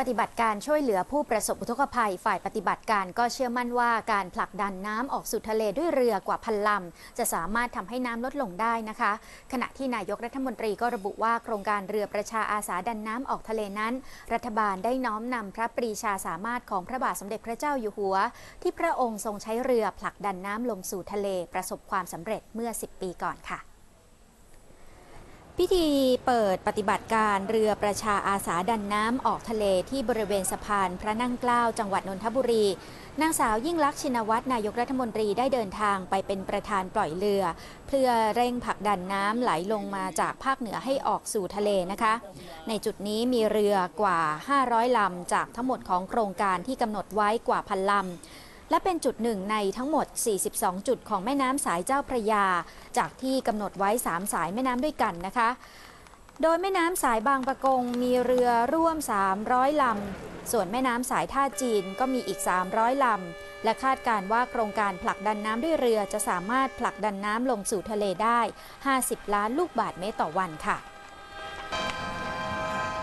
ปฏิบัติการช่วยเหลือผู้ประสบอุทกภัยฝ่ายปฏิบัติการก็เชื่อมั่นว่าการผลักดันน้ำออกสู่ทะเลด้วยเรือกว่าพันลำจะสามารถทำให้น้ำลดลงได้นะคะ ขณะที่นายกรัฐมนตรีก็ระบุว่าโครงการเรือประชาอาสาดันน้ำออกทะเลนั้น รัฐบาลได้น้อมนำพระปรีชาสามารถของพระบาทสมเด็จพระเจ้าอยู่หัว ที่พระองค์ทรงใช้เรือผลักดันน้ำลงสู่ทะเล ประสบความสำเร็จเมื่อ 10 ปีก่อนค่ะ พิธีเปิดปฏิบัติการเรือประชาอาสาดันน้ำออกทะเลที่บริเวณสะพานพระนั่งเกล้าจังหวัดนนทบุรี นางสาวยิ่งลักษณ์ชินวัตรนายกรัฐมนตรีได้เดินทางไปเป็นประธานปล่อยเรือ เพื่อเร่งผลักดันน้ำไหลลงมาจากภาคเหนือให้ออกสู่ทะเลนะคะ ในจุดนี้มีเรือกว่า 500ลำจากทั้งหมดของโครงการที่กำหนดไว้กว่าพันลำ และเป็นจุดหนึ่งในทั้งหมด 42 จุดของแม่น้ำสายเจ้าพระยา จากที่กำหนดไว้ 3 สายแม่น้ำด้วยกันนะคะ โดยแม่น้ำสายบางปะกงมีเรือร่วม 300 ลำ ส่วนแม่น้ำสายท่าจีนก็มีอีก 300 ลำ และคาดการณ์ว่าโครงการผลักดันน้ำด้วยเรือจะสามารถผลักดันน้ำลงสู่ทะเลได้ 50 ล้านลูกบาศก์เมตรต่อวันค่ะ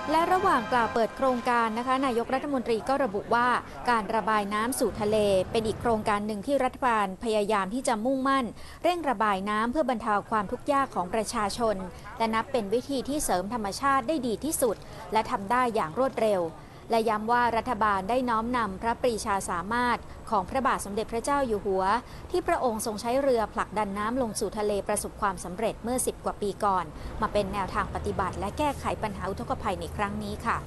และระหว่างกล่าวเปิดโครงการนะคะนายกรัฐมนตรีก็ระบุว่า การระบายน้ำสู่ทะเล เป็นอีกโครงการหนึ่งที่รัฐบาลพยายามที่จะมุ่งมั่น เร่งระบายน้ำเพื่อบรรเทาความทุกข์ยากของประชาชน และนับเป็นวิธีที่เสริมธรรมชาติได้ดีที่สุด และทำได้อย่างรวดเร็ว และย้ำว่ารัฐบาลได้น้อมนำพระปรีชาสามารถของพระบาทสมเด็จพระเจ้าอยู่หัว ที่พระองค์ทรงใช้เรือผลักดันน้ำลงสู่ทะเลประสบความสำเร็จเมื่อ 10 กว่าปีก่อน มาเป็นแนวทางปฏิบัติและแก้ไขปัญหาอุทกภัยในครั้งนี้ค่ะ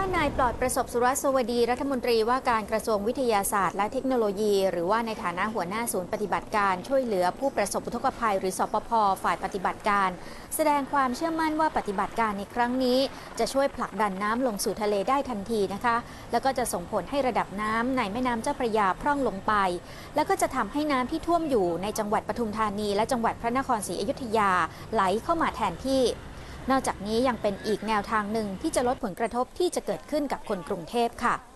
ด้านนายปลอดประสบสุรสวดีรัฐมนตรีว่าการกระทรวงวิทยาศาสตร์และเทคโนโลยี หรือว่าในฐานะหัวหน้าศูนย์ปฏิบัติการช่วยเหลือผู้ประสบอุทกภัย หรือสปพฝ่ายปฏิบัติการ แสดงความเชื่อมั่นว่าปฏิบัติการในครั้งนี้ จะช่วยผลักดันน้ำลงสู่ทะเลได้ทันทีนะคะ แล้วก็จะส่งผลให้ระดับน้ำในแม่น้ำเจ้าพระยาพร่องลงไป แล้วก็จะทำให้น้ำที่ท่วมอยู่ในจังหวัดปทุมธานี และจังหวัดพระนครศรีอยุธยาไหลเข้ามาแทนที่ นอกจากนี้ยังเป็นอีกแนวทางหนึ่งที่จะลดผลกระทบที่จะเกิดขึ้นกับคนกรุงเทพค่ะ